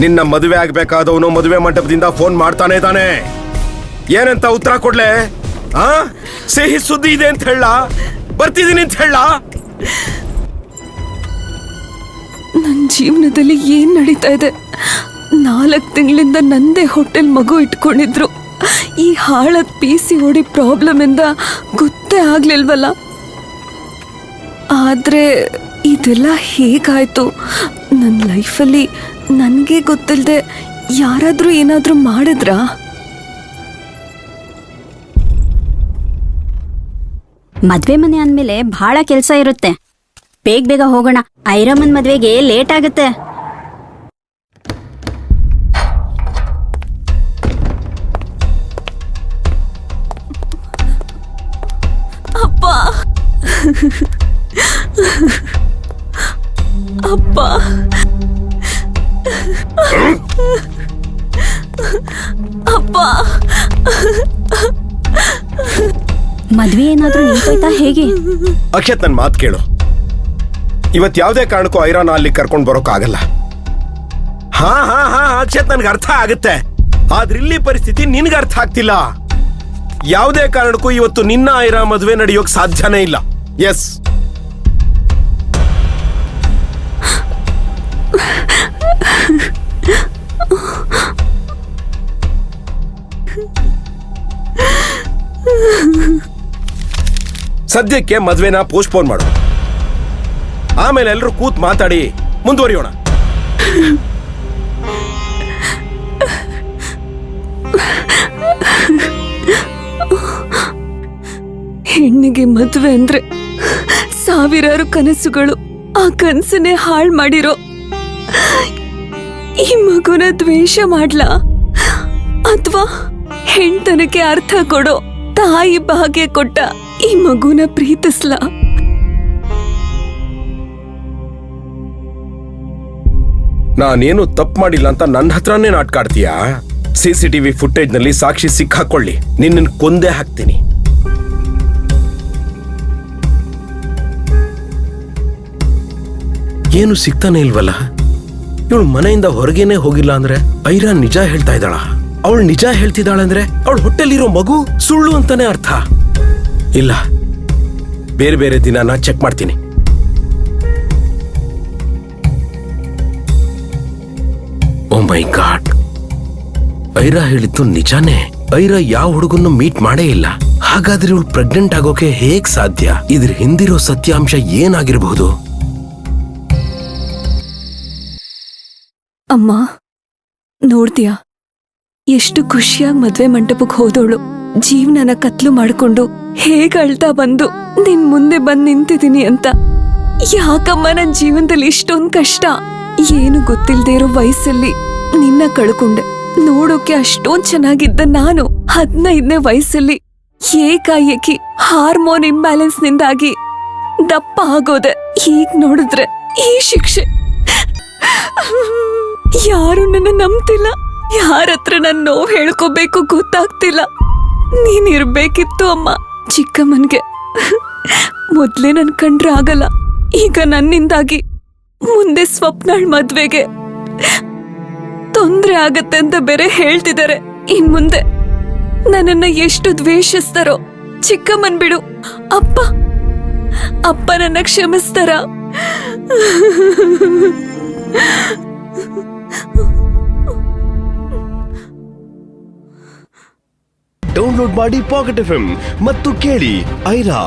ನಿನ್ನ ಮದುವೆ ಆಗ್ಬೇಕಾದವನು ಮದುವೆ ಮಂಟಪದಿಂದ ಫೋನ್ ಮಾಡ್ತಾನೆ ಇದ್ದಾನೆ ಏನಂತ ಉತ್ತರ ಕೊಡ್ಲೆ? ಆ? ಸಿಹಿ ಸುದ್ದಿ ಇದೆ ಅಂತ ಹೇಳ. ಬರ್ತಿದ್ದೀನಿ ಅಂತ ಹೇಳ. ನನ್ನ ಜೀವನದಲ್ಲಿ ಏನ್ ನಡೀತಾ ಇದೆ? ನಾಲ್ಕು ತಿಂಗಳಿಂದ ನಂದೇ ಹೋಟೆಲ್ ಮಗು ಇಟ್ಕೊಂಡಿದ್ರು. ಈ ಹಾಳದ P C O D problem ಇಂದ ಗೊತ್ತೇ ಆಗ್ಲಿಲ್ವಲ್ಲ? ಆದ್ರೆ ಇದೆಲ್ಲ ಹೇಗಾಯ್ತು? ನನ್ನ ಲೈಫಲ್ಲಿ ನನಗೆ ಗೊತ್ತಿಲ್ಲದೆ ಯಾರಾದರೂ ಏನಾದರೂ ಮಾಡಿದ್ರಾ? ಮದ್ವೆ ಮನೆ ಅಂದಮೇಲೆ ಬಹಳ ಕೆಲಸ ಇರುತ್ತೆ. ಬೇಗ ಬೇಗ ಹೋಗೋಣ. ಐರಮ್ಮನ್ ಮದುವೆಗೆ ಲೇಟ್ ಆಗುತ್ತೆ. ಅಪ್ಪ ಅಪ್ಪ. ಅಪ್ಪ. ಮದ್ವೆ ಏನಾದ್ರೂ ನಿಂತೋಯ್ತಾ ಹೇಗೆ? ಅಕ್ಷತ್ ನನ್ ಮಾತು ಕೇಳು. ಇವತ್ ಯಾವ್ದೇ ಕಾರಣಕ್ಕೂ ಐರಾನ ಅಲ್ಲಿ ಕರ್ಕೊಂಡ್ ಬರೋಕ್ ಆಗಲ್ಲ ಹಾ ಹಾ ಹಾ ಅಕ್ಷತ್ ನನ್ಗೆ ಅರ್ಥ ಆಗುತ್ತೆ. ಆದ್ರೆ ಇಲ್ಲಿ ಪರಿಸ್ಥಿತಿ ನಿನ್ಗೆ ಅರ್ಥ ಆಗ್ತಿಲ್ಲ. ಯಾವುದೇ ಕಾರಣಕ್ಕೂ ಇವತ್ತು ನಿನ್ನ ಐರಾ ಮದುವೆ ನಡೆಯೋಕ್ ಸಾಧ್ಯನೇ ಇಲ್ಲ. ಎಸ್ ಸದ್ಯಕ್ಕೆ ಮದ್ವೆನ ಪೋಸ್ಟ್ಪೋನ್ ಮಾಡು. ಆಮೇಲೆ ಎಲ್ಲರೂ ಕೂತ್ ಮಾತಾಡಿ ಮುಂದುವರಿಯೋಣ. ಹೆಣ್ಣಿಗೆ ಮದುವೆ ಅಂದ್ರೆ ಸಾವಿರಾರು ಕನಸುಗಳು ಆ ಕನಸನ್ನೇ ಹಾಳು ಮಾಡಿರೋ. ಈ ಮಗುನ ದ್ವೇಷ ಮಾಡ್ಲಾ? ಅಥವಾ ಹೆಣ್ತನಕ್ಕೆ ಅರ್ಥ ಕೊಡೋ ತಾಯಿ ಭಾಗ್ಯ ಕೊಟ್ಟ ಈ ಮಗುನ ಪ್ರೀತಿಸ್ಲ? ನಾನೇನು ತಪ್ಪು ಮಾಡಿಲ್ಲ ಅಂತ ನನ್ನ ಹತ್ರನೇ ನಾಟ್ಕಾಡ್ತೀಯಾ? ಸಿಸಿಟಿವಿ ಫುಟೇಜ್ನಲ್ಲಿ ಸಾಕ್ಷಿ ಸಿಕ್ಕಾಕೊಳ್ಳಿ. ನಿನ್ನ ಕೊಂದೇ ಹಾಕ್ತೀನಿ. ಏನು ಸಿಗ್ತಾನೆ ಇಲ್ವಲ್ಲ? ಇವಳು ಮನೆಯಿಂದ ಹೊರಗೇನೆ ಹೋಗಿಲ್ಲ ಅಂದ್ರೆ ಐರಾ ನಿಜ ಹೇಳ್ತಾ ಇದ್ದಾಳ? ಅವಳು ನಿಜ ಹೇಳ್ತಿದ್ದಾಳಂದ್ರೆ ಅವಳ ಹೊಟ್ಟೆಲಿರೋ ಮಗು ಸುಳ್ಳು ಅಂತಾನೆ ಅರ್ಥ. ಇಲ್ಲ, ಬೇರೆ ಬೇರೆ ದಿನ ಚೆಕ್ ಮಾಡ್ತೀನಿ. ಓ ಮೈ ಗಾಡ್ ಐರಾ ಹೇಳಿದ್ದು ನಿಜಾನೇ? ಐರಾ ಯಾವ ಹುಡುಗನ್ನು ಮೀಟ್ ಮಾಡೇ ಇಲ್ಲ. ಹಾಗಾದ್ರೆ ಇವಳು ಪ್ರೆಗ್ನೆಂಟ್ ಆಗೋಕೆ ಹೇಗ್ ಸಾಧ್ಯ? ಇದ್ರ ಹಿಂದಿರೋ ಸತ್ಯಾಂಶ ಏನಾಗಿರಬಹುದು? ಅಮ್ಮ, ನೋಡ್ತೀಯಾ? ಎಷ್ಟು ಖುಷಿಯಾಗಿ ಮದ್ವೆ ಮಂಟಪಕ್ಕೆ ಹೋದವಳು ಜೀವನನ ಕತ್ಲು ಮಾಡ್ಕೊಂಡು ಹೇಗೆ ಅಳ್ತಾ ಬಂದು ನಿನ್ ಮುಂದೆ ಬಂದು ನಿಂತಿದ್ದೀನಿ ಅಂತ. ಯಾಕಮ್ಮ ನನ್ನ ಜೀವನದಲ್ಲಿ ಇಷ್ಟೊಂದ್ ಕಷ್ಟ? ಏನು ಗೊತ್ತಿಲ್ದೇ ಇರೋ ವಯಸ್ಸಲ್ಲಿ ನಿನ್ನ ಕಳ್ಕೊಂಡೆ. ನೋಡೋಕೆ ಅಷ್ಟೊಂದ್ ಚೆನ್ನಾಗಿದ್ದ ನಾನು. ಹದಿನೈದನೇ ವಯಸ್ಸಲ್ಲಿ ಏಕಾಏಕಿ ಹಾರ್ಮೋನ್ ಇಂಬ್ಯಾಲೆನ್ಸ್ ನಿಂದಾಗಿ ದಪ್ಪ ಆಗೋದೆ. ಈಗ ನೋಡಿದ್ರೆ ಈ ಶಿಕ್ಷೆ. ಯಾರು ನನ್ನ ನಂಬ್ತಿಲ್ಲ. ಯಾರ ಹತ್ರ ನನ್ ನೋವು ಹೇಳ್ಕೋಬೇಕು ಗೊತ್ತಾಗ್ತಿಲ್ಲ. ನೀನ್ ಇರ್ಬೇಕಿತ್ತು ಅಮ್ಮ. ಚಿಕ್ಕಮ್ಮನ್ಗೆ. ಮೊದ್ಲೇ ನನ್ ಕಂಡ್ರೆ ಆಗಲ್ಲ. ಈಗ ನನ್ನಿಂದಾಗಿ ಮುಂದೆ ಸ್ವಪ್ನಾಳ್ ಮದ್ವೆಗೆ ತೊಂದ್ರೆ ಆಗತ್ತೆ ಅಂತ ಬೇರೆ ಹೇಳ್ತಿದ್ದಾರೆ ಇನ್ ಮುಂದೆ ನನ್ನನ್ನ ಎಷ್ಟು ದ್ವೇಷಿಸ್ತಾರೋ. ಚಿಕ್ಕಮ್ಮನ್ ಬಿಡು. ಅಪ್ಪ. ಅಪ್ಪ ನನ್ನ ಕ್ಷಮಿಸ್ತಾರ? ಡೌನ್ಲೋಡ್ ಮಾಡಿ ಪಾಕೆಟ್ ಎಫ್ ಮತ್ತು ಕೇಳಿ ಐರಾ